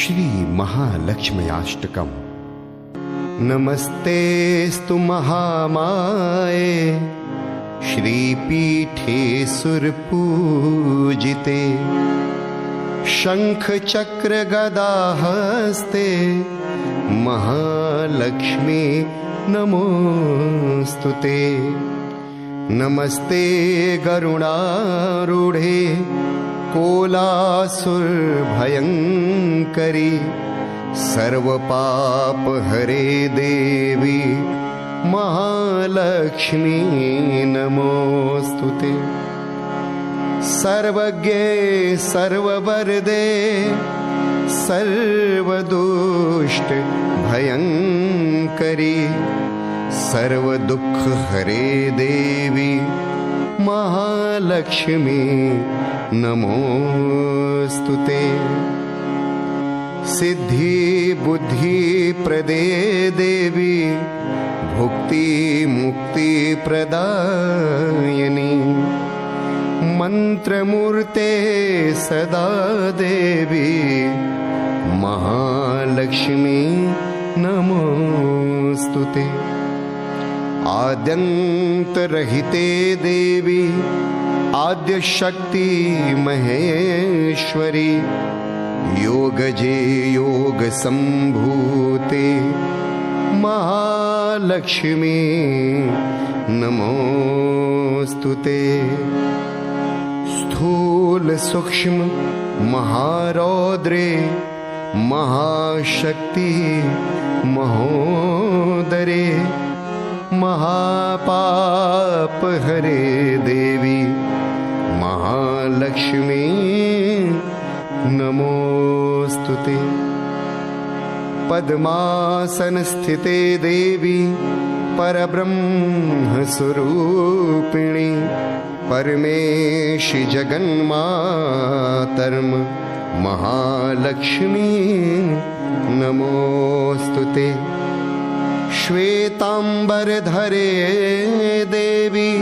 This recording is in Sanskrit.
श्रीमहालक्ष्म्याष्टकम्। नमस्तेऽस्तु महामाये श्रीपीठे सुरपूजिते शङ्खचक्रगदाहस्ते महालक्ष्मी नमोऽस्तु ते नमस्ते गरुणारूढे कोलासुरभयङ्करी सर्वपापहरे देवी महालक्ष्मी नमोऽस्तु ते। सर्वज्ञे सर्ववरदे सर्वदुष्ट भयङ्करी सर्वदुःखहरे देवी महालक्ष्मी नमोऽस्तु ते सिद्धिबुद्धिप्रदे देवी भुक्तिमुक्तिप्रदायिनी मन्त्रमूर्ते सदा देवी महालक्ष्मी नमोऽस्तु ते आद्यन्तरहिते देवी आद्यशक्ति महेश्वरी योगजे योगसम्भूते महालक्ष्मी नमोऽस्तु ते। स्थूलसूक्ष्म महारौद्रे महाशक्ति महोदरे महापापहरे देवी महालक्ष्मी नमोऽस्तु ते। पद्मासनस्थिते देवी परब्रह्मस्वरूपिणि परमेशि जगन्मातर्म महालक्ष्मी। नमोऽस्तु ते। श्वेताम्बरधरे देवी